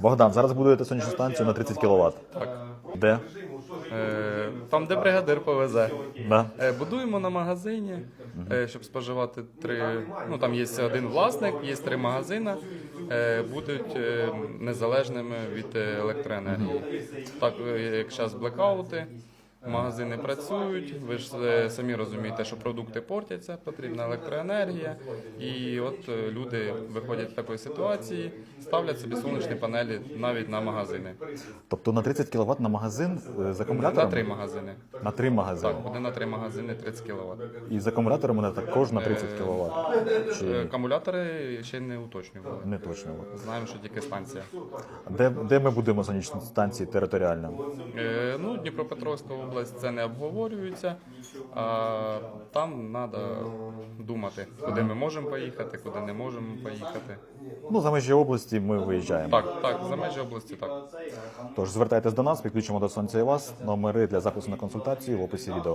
Богдан, зараз будуєте сонячну станцію на 30 кВт. Так. Де? Е, Там, де бригадир повезе. Да. Е, Будуємо на магазині, е, щоб споживати три. Ну там є один власник, є три магазини, е, будуть е, незалежними від е, електроенергії. Так, е, як зараз блекаути, магазини працюють. Ви ж е, самі розумієте, що продукти портяться, потрібна електроенергія. І от е, люди виходять з такої ситуації, ставлять собі сонячні панелі навіть на магазини. Тобто на 30 кВт на магазин е, з На три магазини. На три магазини. Так, один на три магазини 30 кВт. І з акумуляторами також на 30 кВт. Чи Акумулятори ще не уточнювали. не точно? Знаємо, що тільки станція. Де, де ми будемо сонячні станції територіально? Е, ну, Дніпропетровська область це не обговорюється, а там треба думати, куди ми можемо поїхати, куди не можемо поїхати. Ну, за межі області ми виїжджаємо. Так, так, за межі області так. Тож звертайтесь до нас, підключимо до сонця і вас. Номери для запису на консультацію в описі відео.